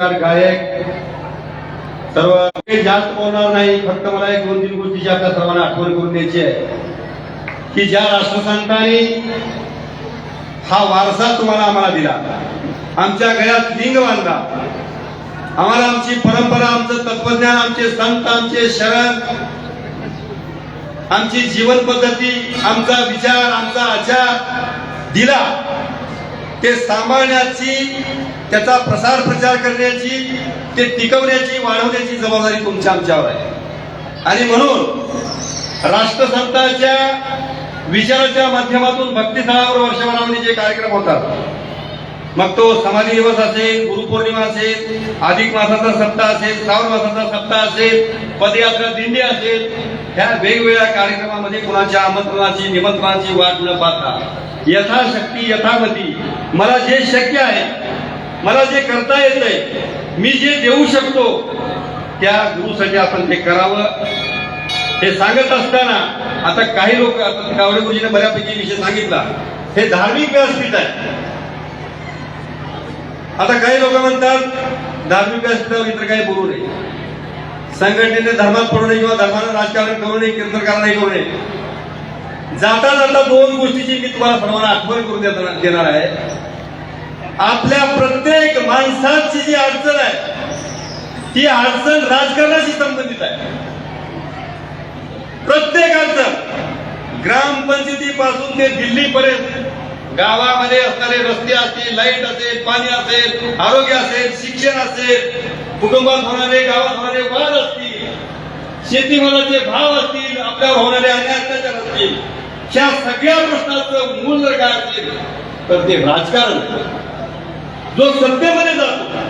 गायक. सर्व जास्त बोलणार नाही फक्त मला एक दोन तीन गोष्टीची आता सर्वांना आठवण करून द्यायची आहे. की ज्या राष्ट्रसंतांनी हा वारसा तुम्हाला आम्हाला दिला आमच्या घरात लिंग बांधला आम्हाला आमची परंपरा आमचं तत्वज्ञान आमचे संत आमचे शरण आमची जीवन पद्धती आमचा विचार आमचा आचार दिला. ते सांभाळण्याची त्याचा प्रसार प्रचार करण्याची ते टिकवण्याची वाढवण्याची जबाबदारी तुमच्या आमच्यावर आहे. आणि म्हणून राष्ट्रसंतांच्या विचाराच्या माध्यमातून भक्तीस्थळावर वर्षभरामध्ये जे कार्यक्रम होतात मग तो समाधी दिवस असेल गुरुपौर्णिमा असेल अधिक मासाचा सप्ताह असेल श्रावण मासाचा सप्ताह असेल पदयात्रा दिंडी असेल ह्या वेगवेगळ्या कार्यक्रमामध्ये कुणाच्या आमंत्रणाची निमंत्रणाची वाट न पाहता यथाशक्ती यथामती मला जे शक्य आहे मला जे करता येतंय मी जे देऊ शकतो त्या गुरुसाठी आपण ते करावं. हे सांगत असताना आता काही लोक आता कावडे गुरुजीने बऱ्यापैकी विषय सांगितला. हे धार्मिक व्यासपीठ आहे. आता काही लोक म्हणतात धार्मिक व्यासपीठावर इतर काही बोलू नये. संघटनेने धर्मात पडू नये किंवा धर्मानं राजकारण करू नये कीर्तनकार नाही करू नये. जाता जाता दोन गोष्टीची मी तुम्हाला सर्वांना आठवण करून देणार आहे. आपल्या प्रत्येक माणसाची जी अडचण आहे ती अडचण राजकारणाशी संबंधित आहे. प्रत्येक अडचण ग्रामपंचायतीपासून ते दिल्लीपर्यंत गावामध्ये असणारे रस्ते असतील लाइट असेल पाणी असेल आरोग्य असेल शिक्षण असेल कुटुंबात होणारे गावात होणारे वाद असतील शेतीमालाचे भाव असतील आपल्यावर होणारे अन्याय अत्याचार असतील ह्या सगळ्या प्रश्नाचं मूल जर काय असेल तर ते राजकारण. जो सत्तेमध्ये जातो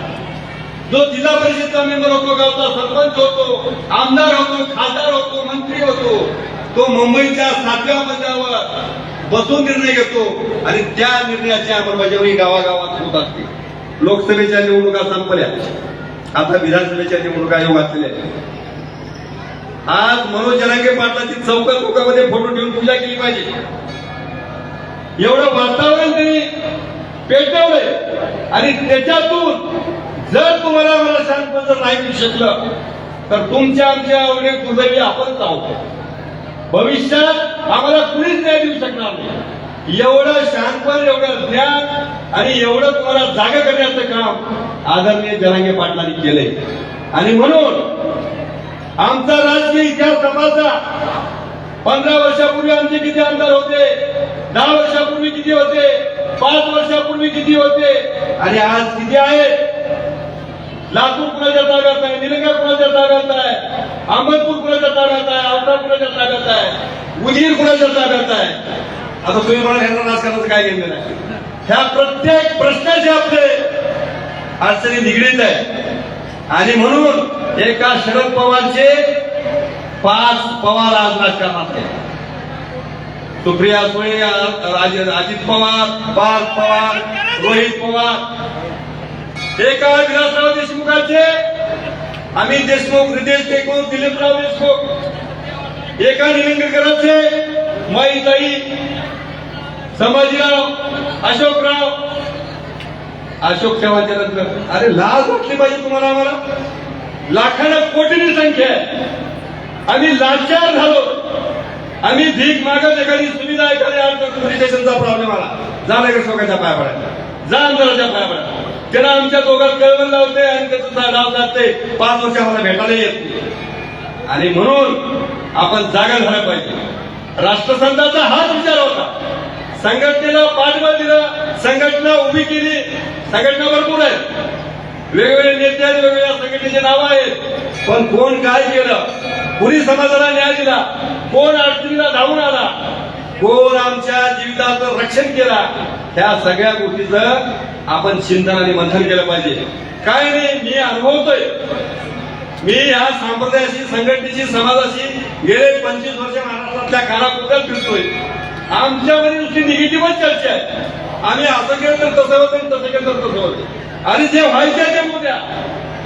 जो जिल्हा परिषदचा मेंबर होतो गावचा सरपंच होतो आमदार होतो खासदार होतो मंत्री होतो तो मुंबईच्या सातव्या मजल्यावर बसून निर्णय घेतो आणि त्या निर्णयाची अंमलबजावणी गावागावात होत असते. लोकसभेच्या निवडणुका संपल्या. आता विधानसभेच्या निवडणुका योग असलेल्या. आज मनोज जरांगे पाटलाची चौकात चौकामध्ये फोटो ठेवून पूजा केली पाहिजे. एवढं वातावरण त्यांनी पेटवलंय आणि त्याच्यातून जर तुम्हाला मला सांगतो जर नाही देऊ शकलं तर तुमच्या आमच्या आवडे दुर्दैवी आपण आहोत भविष्यात आम्हाला कुणीच न्याय देऊ शकणार नाही. एवढं शहाणपण एवढं ज्ञान आणि एवढं तुम्हाला जागा करण्याचं काम आदरणीय जरांगे पाटलांनी केलंय. आणि म्हणून आमचा राजकीय इतिहास तपासा. पंधरा वर्षापूर्वी आमचे किती आमदार होते? दहा वर्षापूर्वी किती होते? पाच वर्षापूर्वी किती होते? आणि आज किती आहेत? लातूर कुणाच्या ताब्यात आहे? निलंगा कुणाच्या ताब्यात आहे? अहमदपूर कुणाच्या ताब्यात आहे? अवतार कुणाच्या ताब्यात आहे? उजीर कुणाच्या ताब्यात आहे? आता तुम्ही मला ह्यांना राजकारणाचं काय घेणं नाही ह्या प्रत्येक प्रश्नाचे आपले अडचणी निगडीत आहे आणि म्हणून एका शरद पवारचे पाच पवार आज राजकारणात आहे सुप्रिया सुळे अजित पवार पार्थ पवार रोहित पवार. एका विलासराव देशमुखाचे अमित देशमुख रितेश देशमुख दिलीपराव देशमुख. एका निलंगेकरांचे माईताई संभाजीराव अशोकराव. अशोक चव्हाणच्या नंतर. अरे लाज वाटली पाहिजे तुम्हाला आम्हाला? लाखाला कोटीची संख्या आहे. आम्ही लाचार झालो. आम्ही भीक मागत एखादी सुविधा एखाद्या पोलीस स्टेशनचा प्रॉब्लेम आला. जा नगर शोकाच्या पाया पडायला जा अंतराच्या पाया पडायला त्याला आमच्या दोघात कळवण लावते आणि त्याचं गाव जाते पाच वर्ष आम्हाला भेटायला येत आणि म्हणून आपण जागा झाला पाहिजे. राष्ट्रसंताचा हाच विचार होता. संघटनेला पाठबळ दिलं संघटना उभी केली. संघटना भरपूर आहे. वेगवेगळे नेते आहेत वेगवेगळ्या संघटनेचे नाव आहेत. पण कोण काय केलं? कुणी समाजाला न्याय दिला? कोण अडचणीला धावून आला? कोण आमच्या जीविताचं रक्षण केला? ह्या सगळ्या गोष्टीचं आपण चिंतन आणि मंथन केलं पाहिजे. काय नाही मी अनुभवतोय. मी ह्या संप्रदायाशी संघटनेशी समाजाशी गेले पंचवीस वर्ष महाराष्ट्रातल्या कानाकोपऱ्यात फिरतोय. आमच्यामध्ये नुसती निगेटिव्हच चर्चा आहे. आम्ही असं केलं तर तसं होतं तसं केलं तर तसं होतं. आणि जे व्हायचं आहे ते उद्या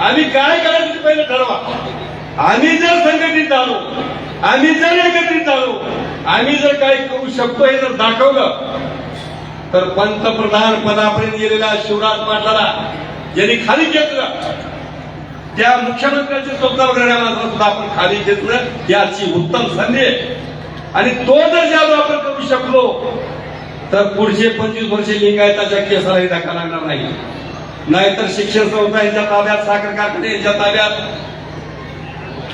आम्ही काय करायचं ते पहिले ठरवा. आम्ही जर संघटित झालो आम्ही जर एकत्रित झालो आम्ही जर काय करू शकतो हे जर दाखवलं तर पंतप्रधान पदापर्यंत गेलेल्या शिवराज पाटलाला ज्यांनी खाली घेतलं त्या मुख्यमंत्र्यांचे स्वप्न बघणाऱ्या सुद्धा आपण खाली घेतलं याची उत्तम संधी आहे. आणि तो जर ज्यावर आपण करू शकलो तर पुढचे पंचवीस वर्षे लिंगायताच्या केसालाही धक्का लागणार नाही. नाहीतर शिक्षण संस्था यांच्या ताब्यात साखर कारखाने यांच्या ताब्यात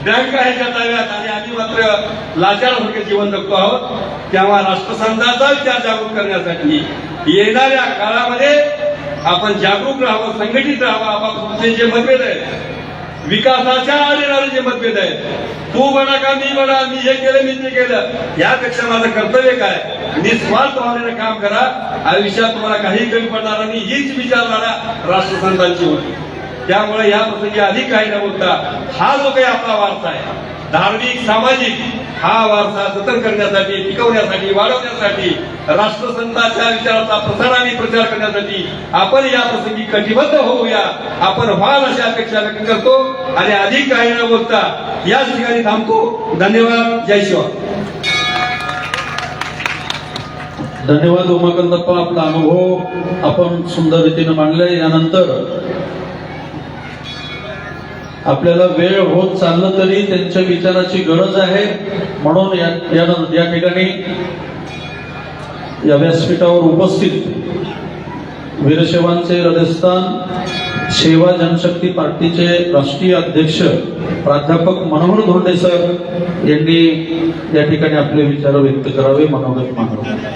बँका ह्याच्या ताब्यात आणि आम्ही मात्र लाचारासारखे जीवन जगतो आहोत. तेव्हा राष्ट्रसंघाचा विचार जागृत करण्यासाठी येणाऱ्या काळामध्ये आपण जागरूक राहावं संघटित राहावं. आपापले जे मतभेद आहेत विकासाच्या आलेणारे जे मतभेद आहेत. तू म्हणा का मी म्हणा मी हे केलं मी ते केलं यापेक्षा माझं कर्तव्य काय? निस्वार्थ भावनेनं काम करा. आयुष्यात तुम्हाला काही कमी पडणार नाही हीच विचारधारा राष्ट्रसंतांची होती. त्यामुळे या प्रसंगी अधिक काही न बोलता हा जो काही आपला वारसा आहे. धार्मिक सामाजिक हा वारसा जतन करण्यासाठी टिकवण्यासाठी वाढवण्यासाठी राष्ट्रसंताच्या विचाराचा प्रसार आणि प्रचार करण्यासाठी आपण या प्रसंगी कटिबद्ध होऊया. आपण व्हाल अशी अपेक्षा व्यक्त करतो आणि अधिक काही न बोलता याच ठिकाणी थांबतो. धन्यवाद. जय शिवा धन्यवाद उमाकांतप्पा आपला अनुभव आपण सुंदर रीतीने मांडले यानंतर आपल्याला वेळ होत चाललं तरी त्यांच्या विचाराची गरज आहे. म्हणून या या- ठिकाणी या व्यासपीठावर उपस्थित वीरशेवांचे हृदयस्थान सेवा जनशक्ती पार्टीचे राष्ट्रीय अध्यक्ष प्राध्यापक मनोहर धोंडे सर यांनी या ठिकाणी आपले विचार व्यक्त करावे मनोगत मागावे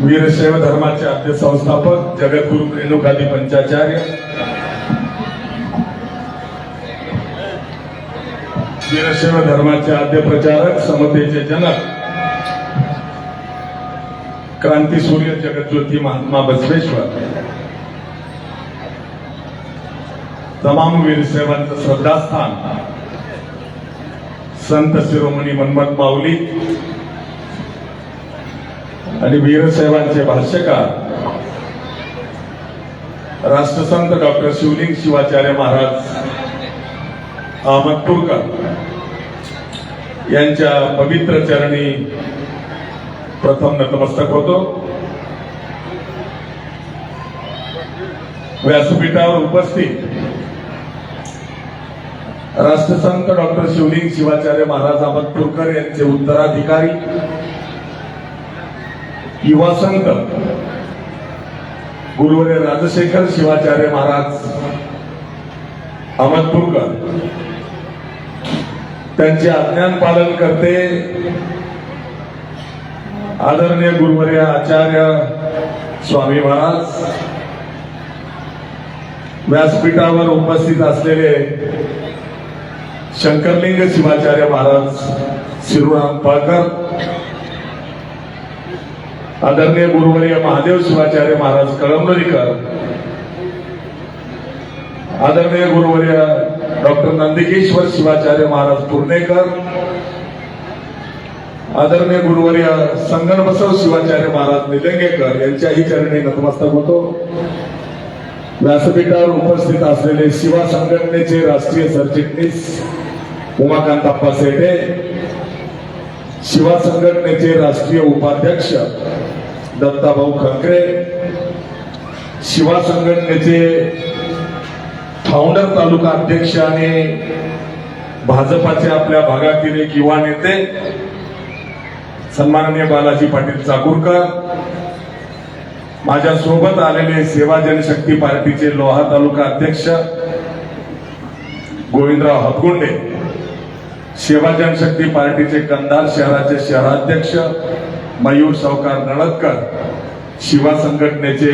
वीरशैव धर्माचे आद्य संस्थापक जगद्गुरु रेणुकादी पंचाचार्य वीरशैव धर्माचे आद्य प्रचारक समतेचे जनक क्रांती सूर्य जगज्योती महात्मा बसवेश्वर तमाम वीरशैवांचं श्रद्धास्थान संत शिरोमणी मनमत माऊली आणि वीरसाहेबांचे भाष्यकार राष्ट्रसंत डॉक्टर शिवलिंग शिवाचार्य महाराज अहमदपूरकर यांच्या पवित्र चरणी प्रथम नतमस्तक होतो. व्यासपीठावर उपस्थित राष्ट्रसंत डॉक्टर शिवलिंग शिवाचार्य महाराज अहमदपूरकर यांचे उत्तराधिकारी युवा संत गुरुवर्य राजशेखर शिवाचार्य महाराज अहमदपूरकर. त्यांचे अज्ञान पालन करते आदरणीय गुरुवर्य आचार्य स्वामी महाराज. व्यासपीठावर उपस्थित असलेले शंकरलिंग शिवाचार्य महाराज शिरुराम पाळकर आदरणीय गुरुवर्य महादेव शिवाचार्य महाराज कळमनुरीकर आदरणीय गुरुवर्य डॉक्टर नंदिकेश्वर शिवाचार्य महाराज पूर्णेकर आदरणीय गुरुवर्य संगणबसव शिवाचार्य महाराज निलंगेकर यांच्याही चरणी नतमस्तक होतो. व्यासपीठावर उपस्थित असलेले शिवा संघटनेचे राष्ट्रीय सरचिटणीस उमाकांत अप्पा सेठे शिवा संघटनेचे राष्ट्रीय उपाध्यक्ष दत्ताभाऊ खंकरे शिवा संघटनेचे फाउंडर तालुका अध्यक्ष आणि भाजपाचे आपल्या भागातील एक युवा नेते सन्माननीय बालाजी पाटील चाकूरकर माझ्या सोबत आलेले सेवा जनशक्ती पार्टीचे लोहा तालुका अध्यक्ष गोविंदराव हतगुंडे सेवा जनशक्ती पार्टीचे कंधार शहराचे शहराध्यक्ष मयूर सावकार नळदकर शिवा संघटनेचे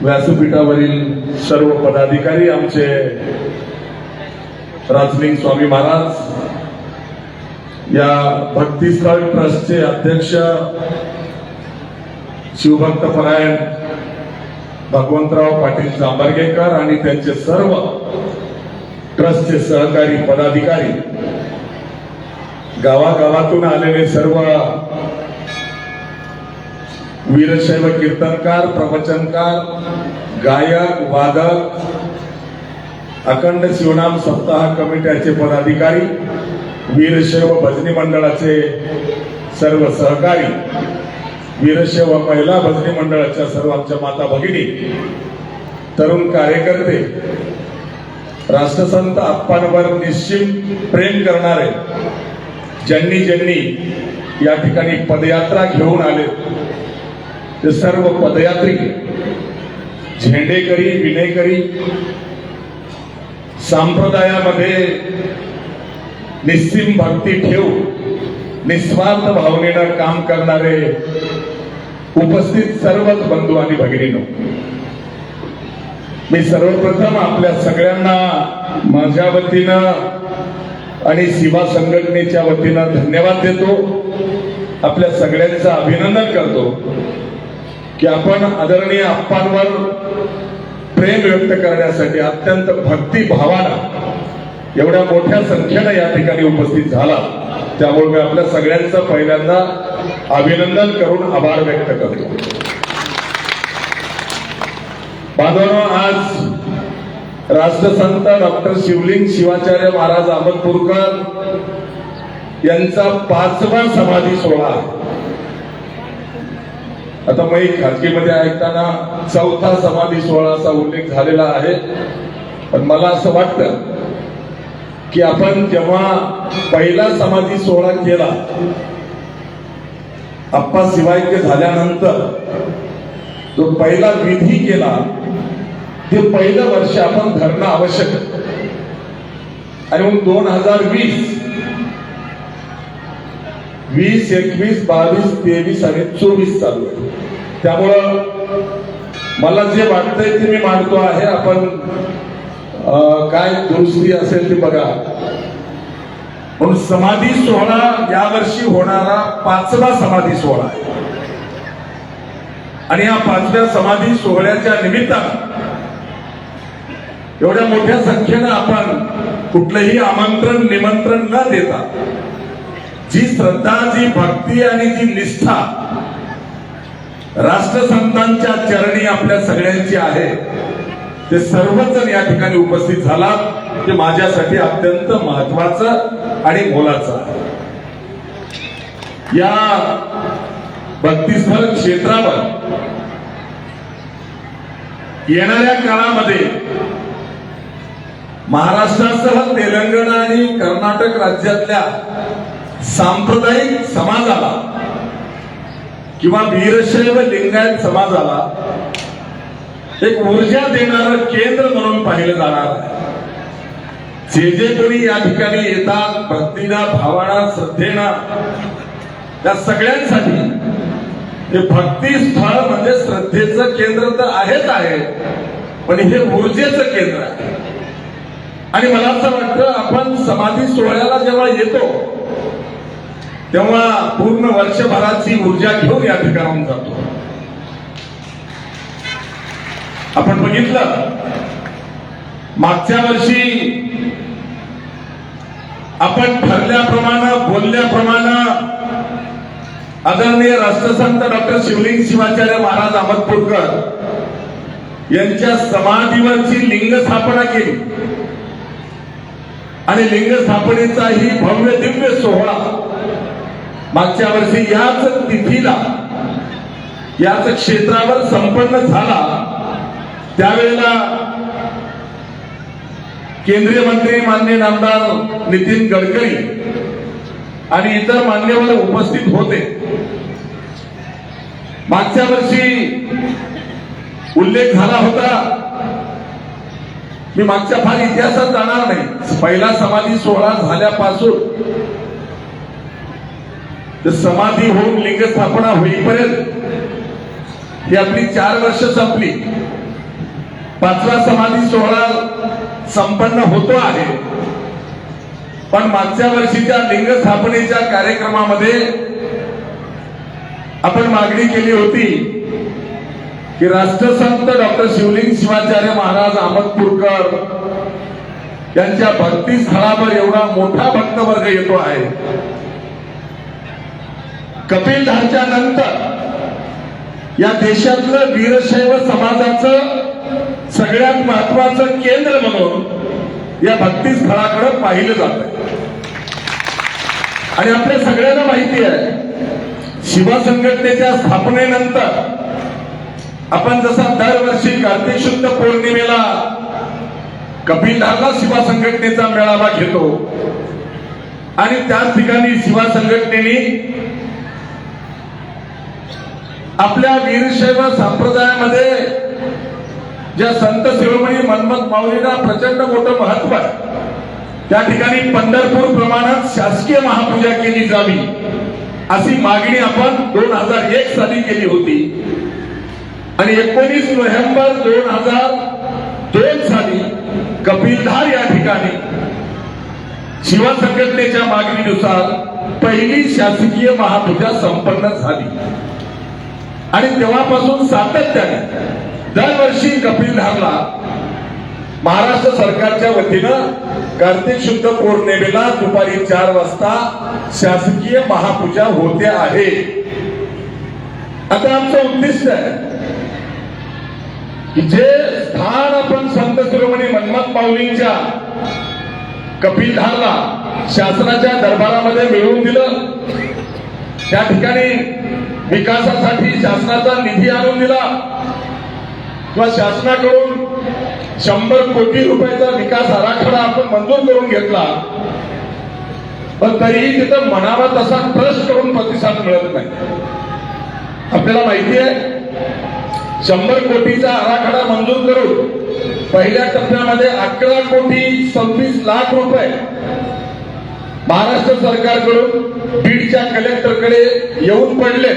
व्यासपीठावरील सर्व पदाधिकारी आमचे राजलिंग स्वामी महाराज या भक्तीस्थळ ट्रस्टचे अध्यक्ष शिवभक्त परायण भगवंतराव पाटील जांभरगेकर आणि त्यांचे सर्व ट्रस्टचे सहकारी पदाधिकारी गावागावातून आलेले सर्व वीरशैव कीर्तनकार प्रवचनकार गायक वादक अखंड शिवनाम सप्ताह कमिट्याचे पदाधिकारी वीरशैव भजनी मंडळाचे सर्व सहकारी वीरशैव महिला भजनी मंडळाच्या सर्व आमच्या माता भगिनी तरुण कार्यकर्ते राष्ट्रसंत आप्पांवर निश्चित प्रेम करणारे ज्यांनी ज्यांनी या ठिकाणी पदयात्रा घेऊन आले ते सर्व पदयात्रिक झेंडेकरी विनेकरी संप्रदायामध्ये निस्सीम भक्ती ठेवून निस्वार्थ भावनेनं काम करणारे उपस्थित सर्वच बंधू आणि भगिनीनो मी सर्वप्रथम आपल्या सगळ्यांना माझ्या वतीनं आणि सीमा संघटनेच्या वतीनं धन्यवाद देतो. आपल्या सगळ्यांचं अभिनंदन करतो. की आपण आदरणीय आप्पांवर प्रेम व्यक्त करण्यासाठी अत्यंत भक्ती भावानं एवढ्या मोठ्या संख्येनं या ठिकाणी उपस्थित झाला. त्यामुळे मी आपल्या सगळ्यांचं पहिल्यांदा अभिनंदन करून आभार व्यक्त करतो. बांधवांनो आज राष्ट्रसंत डॉक्टर शिवलिंग शिवाचार्य महाराज अहमदपूरकर यांचा पाचवा समाधी सोहळा. आता मी खाजगीमध्ये ऐकताना चौथा समाधी सोहळाचा उल्लेख झालेला आहे. पण मला असं वाटतं की आपण जेव्हा पहिला समाधी सोहळा केला आप्पा शिवायके झाल्यानंतर जो पहिला विधी केला ते पहिलं वर्ष आपण धरणं आवश्यक. आणि मग दोन हजार वीस वीस एकवीस बावीस तेवीस आणि चोवीस चालू आहे. त्यामुळं मला जे वाटतंय ते मी मांडतो आहे. आपण काय दुरुस्ती असेल ते बघा. म्हणून समाधी सोहळा यावर्षी होणारा पाचवा समाधी सोहळा आहे. आणि या पाचव्या समाधी सोहळ्याच्या निमित्तानं एवढ्या मोठ्या संख्येनं आपण कुठलंही आमंत्रण निमंत्रण न देता जी श्रद्धा जी भक्ती आणि जी निष्ठा राष्ट्रसंतांच्या चरणी आपल्या सगळ्यांची आहे ते सर्वजण या ठिकाणी उपस्थित झाला ते माझ्यासाठी अत्यंत महत्वाचं आणि मोलाचं आहे. या भक्तीस्थळ क्षेत्रावर येणाऱ्या काळामध्ये महाराष्ट्रासह तेलंगणा आणि कर्नाटक राज्यातल्या सांप्रदायिक समाजाला किंवा वीरशैव लिंगायत समाजाला एक ऊर्जा देणारं केंद्र म्हणून पाहिलं जाणार आहे. जे जे कोणी या ठिकाणी येतात भक्तीना भावना श्रद्धेना त्या सगळ्यांसाठी हे भक्ती स्थळ म्हणजे श्रद्धेचं केंद्र तर आहेच आहे पण हे ऊर्जेचं केंद्र आहे. आणि मला असं वाटतं आपण समाधी सोहळ्याला जेव्हा येतो तेव्हा पूर्ण वर्षभराची ऊर्जा घेऊन या ठिकाणाहून जातो. आपण बघितलं मागच्या वर्षी आपण ठरल्याप्रमाणे बोलल्याप्रमाणे आदरणीय राष्ट्रसंत डॉक्टर शिवलिंग शिवाचार्य महाराज अहमदपूरकर यांच्या समाधीवरची लिंग स्थापना केली. आणि लिंग स्थापनेचा ही भव्य दिव्य सोहळा मागच्या वर्षी याच तिथीला याच क्षेत्रावर संपन्न झाला. त्यावेळेला केंद्रीय मंत्री मान्य नामदार नितीन गडकरी आणि इतर मान्यवर उपस्थित होते. मागच्या वर्षी उल्लेख झाला होता मी मागच्या फार इतिहासात जाणार नाही. पहिला समाधी सोहळा झाल्यापासून समाधी होऊन लिंग स्थापना होईपर्यंत ही आपली चार वर्ष संपली. पाचवा समाधी सोहळा संपन्न होतो आहे. पण मागच्या वर्षीच्या लिंग स्थापनेच्या कार्यक्रमामध्ये आपण मागणी केली होती की राष्ट्रसंत डॉक्टर शिवलिंग शिवाचार्य महाराज अहमदपूरकर यांच्या भक्ती स्थळावर एवढा मोठा भक्त वर्ग येतो आहे. कपिलधारच्या नंतर या देशातलं वीरशैव समाजाचं सगळ्यात महत्वाचं केंद्र म्हणून या भक्ती स्थळाकडे पाहिलं जात आणि आपल्या सगळ्यांना माहिती आहे शिवा संघटनेच्या स्थापनेनंतर आपण जसा दरवर्षी कार्तिक शुद्ध पौर्णिमेला कपिलधारला शिवा संघटनेचा मेळावा घेतो आणि त्याच ठिकाणी शिवा संघटनेने आपल्या वीरशैव संप्रदायामध्ये ज्या संत शिरोमणी मनमत माऊलींना प्रचंड मोठं महत्त्व आहे त्या ठिकाणी पंढरपूर प्रमाणात शासकीय महापूजा केली जावी अशी मागणी आपण दोन हजार एक साली केली होती. आणि एकोणीस नोव्हेंबर दोन हजार दोन साली कपिलधार या ठिकाणी शिवा संघटनेच्या मागणीनुसार पहिली शासकीय महापूजा संपन्न झाली. आणि तेव्हापासून सातत्याने दरवर्षी कपिलधारला महाराष्ट्र सरकारच्या वतीनं कार्तिक शुद्ध पौर्णिमेला दुपारी चार वाजता शासकीय महापूजा होते आहे. आता आमचं उद्दिष्ट आहे जे स्थान आपण संत शिरोमणी मनमत माऊलींच्या कपिलधारला शासनाच्या दरबारामध्ये मिळवून दिलं त्या ठिकाणी विकासासाठी शासनाचा निधी आणून दिला किंवा शासनाकडून शंभर कोटी रुपयाचा विकास आराखडा आपण मंजूर करून घेतला पण तरीही तिथं म्हणावा तसा ट्रस्ट करून प्रतिसाद मिळत नाही. आपल्याला माहिती आहे शंभर कोटीचा आराखडा मंजूर करून पहिल्या टप्प्यामध्ये अकरा कोटी सव्वीस लाख रुपये महाराष्ट्र सरकारकडून बीडच्या कलेक्टरकडे येऊन पडले.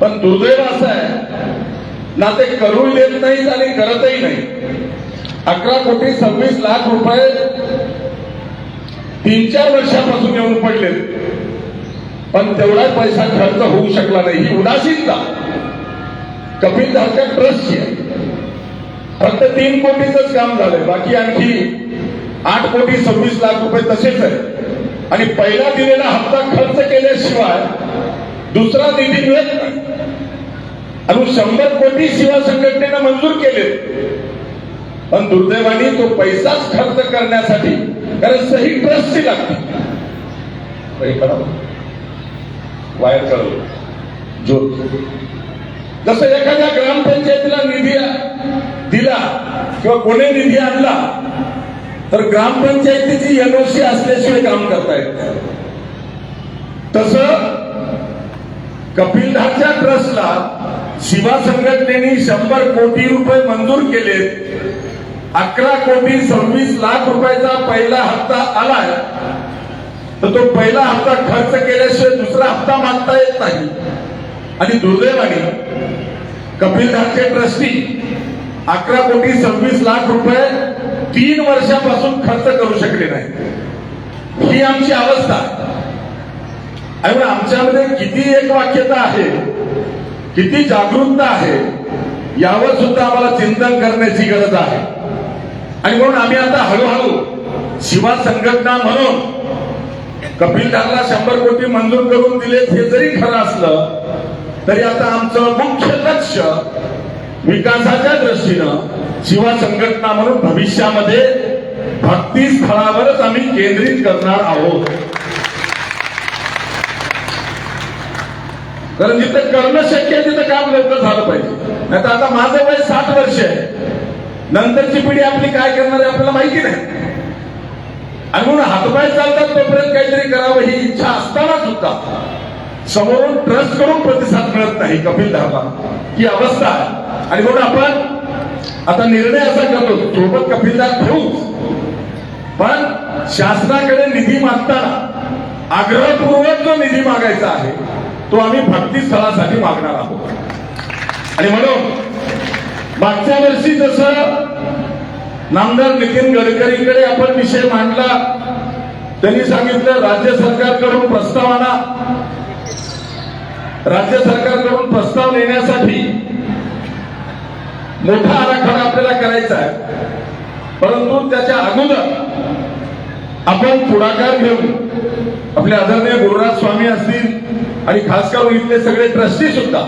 पण दुर्दैव असं आहे ना ते करू देत नाहीत आणि करतही नाही अकरा कोटी सव्वीस लाख रुपये तीन चार वर्षापासून येऊन पडले पण तेवढा पैसा खर्च होऊ शकला नाही. ही उदासीनता. कपिल धारका ट्रस्टची आहे. फक्त तीन कोटीच काम झालंय. बाकी आणखी आठ कोटी सव्वीस लाख रुपये तसेच आहे आणि पहिला दिलेला हप्ता खर्च केल्याशिवाय दुसरा निधी मिळत नाही. आणि शंभर कोटी शिवा संघटनेनं मंजूर केले पण दुर्दैवाने तो पैसाच खर्च करण्यासाठी कारण सही ट्रस्टची लागते. वायर कळवलं. ज्योत जसं एखाद्या ग्रामपंचायतीला निधी दिला किंवा कोणी निधी आणला तर ग्रामपंचायतीची एनओसी असल्याशिवाय काम करता येत तस तसं कपिलधारच्या ट्रस्टला शिवा संघटनेने शंभर कोटी रुपये मंजूर केले अकरा कोटी सव्वीस लाख रुपयाचा पहिला हप्ता आलाय. तर तो पहिला हप्ता खर्च केल्याशिवाय दुसरा हप्ता मागता येत नाही. आणि दुर्दैवाने कपिलधारचे ट्रस्टी अकरा कोटी सव्वीस लाख रुपये तीन वर्षापासून खर्च करू शकले नाही ही आमची अवस्था आहे. आणि मग आमच्यामध्ये किती एक वाक्यता आहे किती जागरूकता आहे यावर सुद्धा आम्हाला चिंतन करण्याची गरज आहे आणि म्हणून आम्ही आता हळूहळू शिवा संघटना म्हणून कपिलदारला शंभर कोटी मंजूर करून दिले हे जरी खरं असलं तरी आता आमचं मुख्य लक्ष विकासाच्या दृष्टीनं शिवा संघटना म्हणून भविष्यामध्ये भक्ती स्थळावरच आम्ही केंद्रित करणार आहोत. कारण जिथं करणं शक्य आहे तिथं काम लवकर झालं पाहिजे. नाही तर आता माझं वय साठ वर्ष आहे. नंतरची पिढी आपली काय करणार आहे आपल्याला माहिती नाही. आणि म्हणून हातपाय चालतात तोपर्यंत काहीतरी करावं ही इच्छा असताना सुद्धा. समोरून ट्रस्ट करून प्रतिसाद मिळत नाही कपिल धारला ही अवस्था आहे. आणि म्हणून आपण आता निर्णय असा करतो सोबत कपिलदार ठेवू पण शासनाकडे निधी मागताना आग्रहपूर्वक जो निधी मागायचा आहे तो आम्ही भक्ती स्थळासाठी मागणार आहोत. आणि म्हणून मागच्या वर्षी जसं नामदार नितीन गडकरींकडे आपण विषय मांडला त्यांनी सांगितलं राज्य सरकारकडून प्रस्ताव आणा राज्य सरकारकडून प्रस्ताव नेण्यासाठी मोठा आराखडा आपल्याला करायचा आहे. परंतु त्याच्या अगोदर आपण पुढाकार घेऊन आपले आदरणीय गुरुराज स्वामी असतील आणि खास करून इथले सगळे ट्रस्टी सुद्धा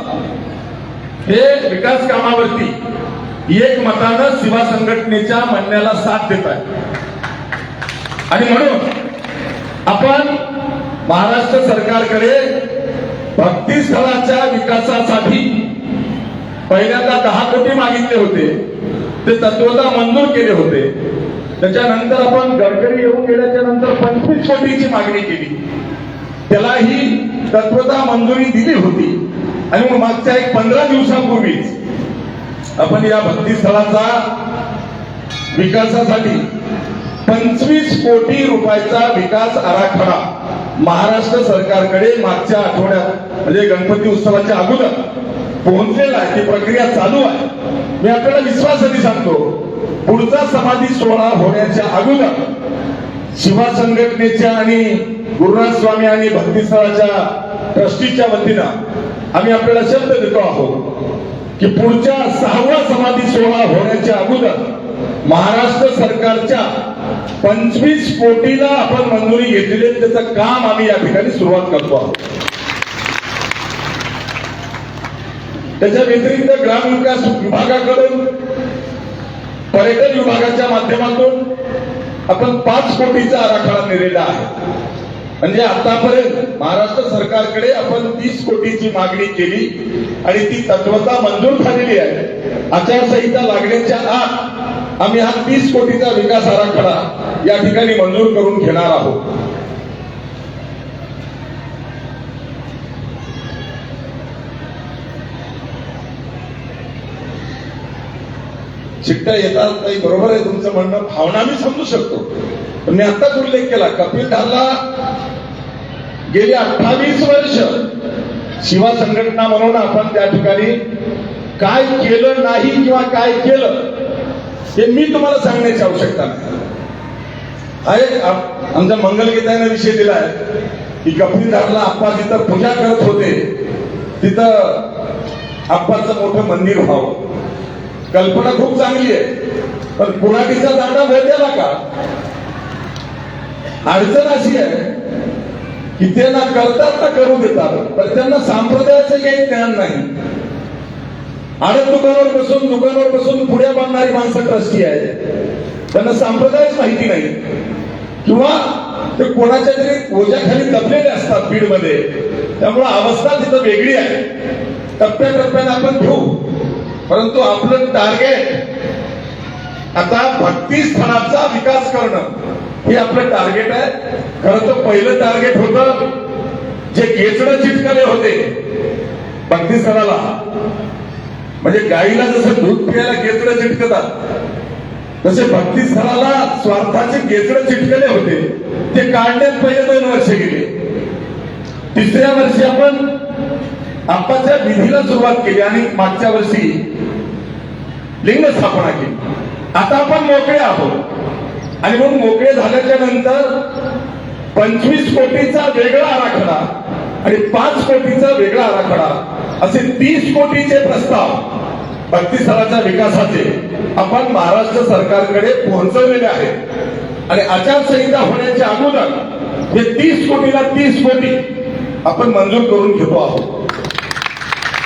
हे विकास कामावरती एक मतानं शिवा संघटनेच्या म्हणण्याला साथ देत आहे आणि म्हणून आपण महाराष्ट्र सरकारकडे भक्ती स्थळाच्या विकासासाठी पहिल्यांदा दहा कोटी मागितले होते. ते तत्वता मंजूर केले होते. त्याच्यानंतर आपण गडकरी येऊन गेल्याच्यानंतर पंचवीस कोटीची मागणी केली. त्यालाही तत्वता मंजुरी दिली होती. आणि मग मागच्या एक पंधरा दिवसांपूर्वीच आपण या भक्ती स्थळाचा विकासासाठी पंचवीस कोटी रुपयाचा विकास आराखडा महाराष्ट्र सरकारकडे मागच्या आठवड्यात म्हणजे गणपती उत्सवाच्या अगोदर पोहोचलेला आहे ती प्रक्रिया चालू आहे. मी आपल्याला विश्वासाने सांगतो पुढचा समाधी सोहळा होण्याच्या अगोदर शिवा संघटनेच्या आणि गुरुनाथ स्वामी आणि भक्तीस्थळाच्या ट्रस्टीच्या वतीनं आम्ही आपल्याला शब्द देतो आहोत की पुढच्या सहावा समाधी सोहळा होण्याच्या अगोदर महाराष्ट्र सरकारच्या पंचवीस कोटीला आपण मंजुरी घेतलेली आहे. त्याचं काम आम्ही या ठिकाणी सुरुवात करतो आहोत. त्याच्या व्यतिरिक्त ग्रामविकास विभागाकडून पर्यटन विभागाच्या माध्यमातून आपण पाच कोटीचा आराखडा नेलेला आहे. म्हणजे आतापर्यंत महाराष्ट्र सरकारकडे आपण तीस कोटीची मागणी केली आणि ती तत्वता मंजूर झालेली आहे. आचारसंहिता लागण्याच्या आत आम्ही हा तीस कोटीचा विकास आराखडा या ठिकाणी मंजूर करून घेणार आहोत. चिट्ट्या येतात काही बरोबर आहे तुमचं म्हणणं. भावना मी समजू शकतो. पण मी आताच उल्लेख केला कपिल धारला गेली अठ्ठावीस वर्ष शिवा संघटना म्हणून आपण त्या ठिकाणी काय केलं नाही किंवा काय केलं? हे मी तुम्हाला सांगण्याची आवश्यकता आहे आप- आमच्या मंगलगीताने विषय दिलाय की कपिल धारला आप्पा जिथं पूजा करत होते तिथं आप्पाचं मोठं मंदिर व्हावं. कल्पना खूप चांगली आहे पण कुणाटीचा दांडा भेटायला का? अडचण अशी आहे की ते ना करतात ना करू देतात पण त्यांना सांप्रदायाचं काही ज्ञान नाही. आडत दुकानावर बसून दुकानावर बसून पुढे बांधणारी माणसं ट्रस्टी आहेत. त्यांना संप्रदायच माहिती नाही. किंवा ते कोणाच्या तरी ओझ्याखाली दबलेले असतात बीडमध्ये. त्यामुळे अवस्था तिथं वेगळी आहे. टप्प्याटप्प्याने आपण घेऊ. परंतु आपलं टार्गेट आता भक्ती स्थळाचा विकास करणं हे आपलं टार्गेट आहे. खरं तर पहिलं टार्गेट होतं जे केचडं चिटकले होते. भक्ती स्थळाला. म्हणजे गाईला जसं दूध पियाला केचडं चिटकतात तसे भक्ती स्थळाला स्वार्थाचे केचडं चिटकले होते. ते काढण्यात पहिले दोन वर्ष गेले. तिसऱ्या वर्षी आपण आप्पाच्या विधीला सुरुवात केली आणि मागच्या वर्षी लिंग स्थापना केली. आता आपण मोकळे आहोत. आणि मग मोकळे झाल्याच्यानंतर पंचवीस कोटीचा वेगळा आराखडा आणि पाच कोटीचा वेगळा आराखडा. असे तीस कोटीचे प्रस्ताव भक्तीस्थळाच्या विकासाचे आपण महाराष्ट्र सरकारकडे पोहोचवलेले आहेत. आणि आचारसंहिता होण्याच्या अगोदर हे तीस कोटीला तीस कोटी आपण मंजूर करून घेतो आहोत.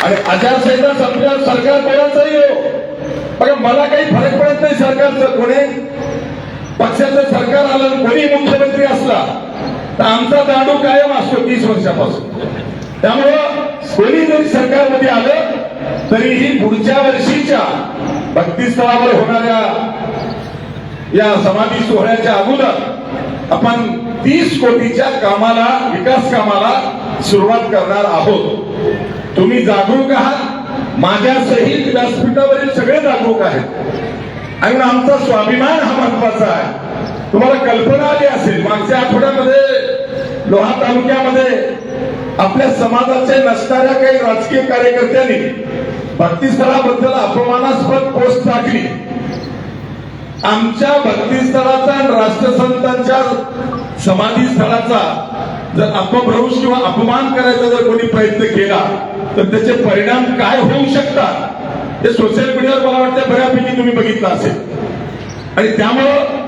आणि आचारसंहिता संपल्यावर सरकार कोणाचंही हो. बघा मला काही फरक पडत नाही सरकारचं. कोणी? पक्षाचं सरकार आलं कोणी मुख्यमंत्री असला तर आमचा दाडू कायम असतो तीस वर्षापासून. त्यामुळं कोणी जरी सरकारमध्ये आलं तरीही पुढच्या वर्षीच्या भक्तीस्थळावर होणाऱ्या या समाधी सोहळ्याच्या अगोदर आपण तीस कोटीच्या कामाला विकास कामाला सुरुवात करणार आहोत. तुम्ही जागरूक आहात. माझ्या सहित व्यासपीठावरील सगळे जागरूक आहेत. आणि आमचा स्वाभिमान हा महत्त्वाचा आहे. तुम्हाला कल्पना आली असेल मागच्या आठवड्यामध्ये लोहा तालुक्यामध्ये आपल्या समाजाचे नसणाऱ्या काही राजकीय कार्यकर्त्यांनी भक्तीस्थळाबद्दल अपमानास्पद पोस्ट टाकली. आमच्या भक्तीस्थळाचा राष्ट्रसंतांच्या समाधी स्थळाचा जर अपभ्रंश किंवा अपमान करायचा जर कोणी प्रयत्न केला तर त्याचे परिणाम काय होऊ शकतात? हे सोशल मीडियावर मला वाटतं बऱ्यापैकी तुम्ही बघितलं असेल. आणि त्यामुळं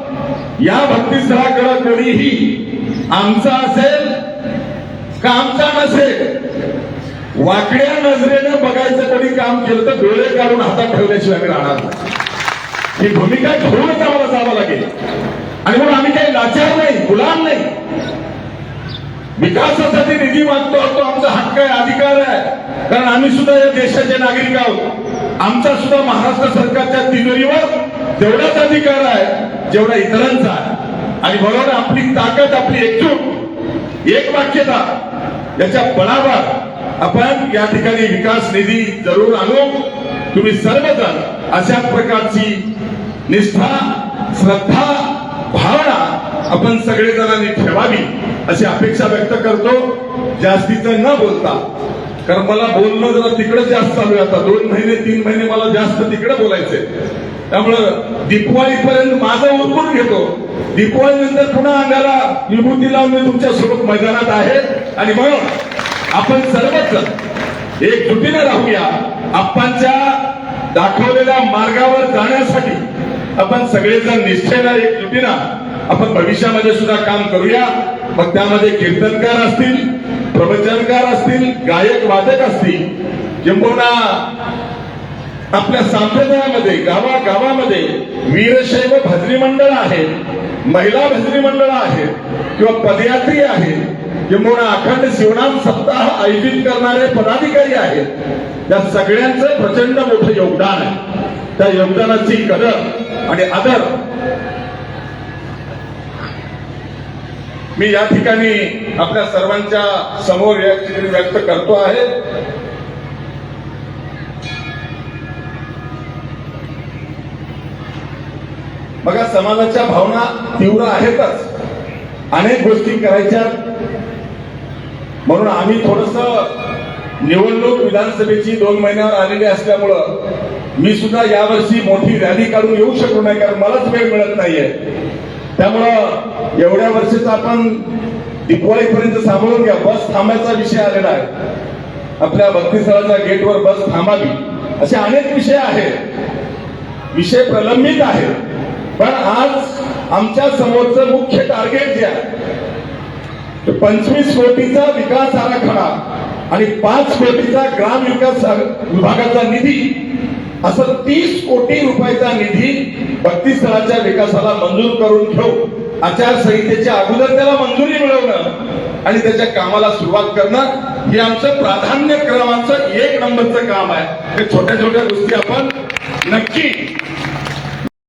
या भक्तीस्थळाकडे कोणीही आमचा असेल का आमचा नसेल? वाकड्या नजरेनं बघायचं कोणी काम केलं तर डोळे काढून हातात ठेवल्याशिवाय आम्ही राहणार ही भूमिका घेऊनच आम्हाला जावं लागेल. आणि म्हणून आम्ही काही लाचार नाही गुलाम नाही. विकासासाठी निधी मागतो तो आमचा हक्क आहे अधिकार आहे. कारण आम्ही सुद्धा या देशाचे नागरिक आहोत. आमचा सुद्धा महाराष्ट्र सरकारच्या तिजोरीवर तेवढाच अधिकार आहे जेवढा इतरांचा आहे. आणि म्हणून आपली ताकद आपली एकजूट एक वाक्यता याच्या बळावर आपण या ठिकाणी विकास निधी जरूर आणू. तुम्ही सर्वजण अशा प्रकारची निष्ठा श्रद्धा भावना आपण सगळेजणांनी ठेवावी अशी अपेक्षा व्यक्त करतो. जास्तीचं न बोलता कारण मला बोलणं जरा तिकडे जास्त चालू आहे आता. दोन महिने तीन महिने मला जास्त तिकडे बोलायचे त्यामुळं दीपवाळीपर्यंत माझं उरकून घेतो. दीपवाळी नंतर पुन्हा अंगाला विभूती लावून मी तुमच्या स्वरूप मैदानात आहे. आणि म्हणून आपण सर्वच एक एकजुटीने राहूया. आप्पांच्या दाखवलेल्या मार्गावर जाण्यासाठी आपण सगळेजण निश्चयनं एकजुटीनं आपण भविष्यामध्ये सुद्धा काम करूया. मग त्यामध्ये कीर्तनकार असतील प्रवचनकार असतील गायक वादक असतील किंबहुना आपल्या संप्रदायामध्ये गावागावामध्ये वीरशैव भजनी मंडळ आहेत महिला भजनी मंडळ आहेत किंवा पदयात्री आहेत किंबहुना अखंड शिवनाम सप्ताह आयोजित करणारे पदाधिकारी आहेत. या सगळ्यांचं प्रचंड मोठं योगदान आहे. त्या योगदानाची कदर आणि आदर मी या ठिकाणी आपल्या सर्वांच्या समोर या ठिकाणी व्यक्त करतो आहे. बघा समाजाच्या भावना तीव्र आहेतच. अनेक गोष्टी करायच्या म्हणून आम्ही थोडस निवडणूक विधानसभेची दोन महिन्यावर आलेली असल्यामुळं मी सुद्धा यावर्षी मोठी रॅली काढून येऊ शकलो नाही कारण मलाच वेळ मिळत नाहीये. त्यामुळं एवढ्या वर्षाचं आपण दिपवाळीपर्यंत सांभाळून घ्या. बस थांबायचा विषय आलेला आहे. आपल्या भक्तीस्थळाच्या गेटवर बस थांबावी. असे अनेक विषय आहेत. विषय प्रलंबित आहे पण आज आमच्या समोरचं मुख्य टार्गेट जे आहे पंचवीस कोटीचा विकास आराखडा आणि पाच कोटीचा ग्राम विकास विभागाचा निधी असं तीस कोटी रुपयाचा निधी भक्तीस्थळाच्या विकासाला मंजूर करून घेऊ. आचारसंहितेच्या अगोदर त्याला मंजुरी मिळवणं आणि त्याच्या कामाला सुरुवात करणं हे आमचं प्राधान्य क्रमांचं एक नंबरचं काम आहे. हे छोट्या छोट्या गोष्टी आपण नक्की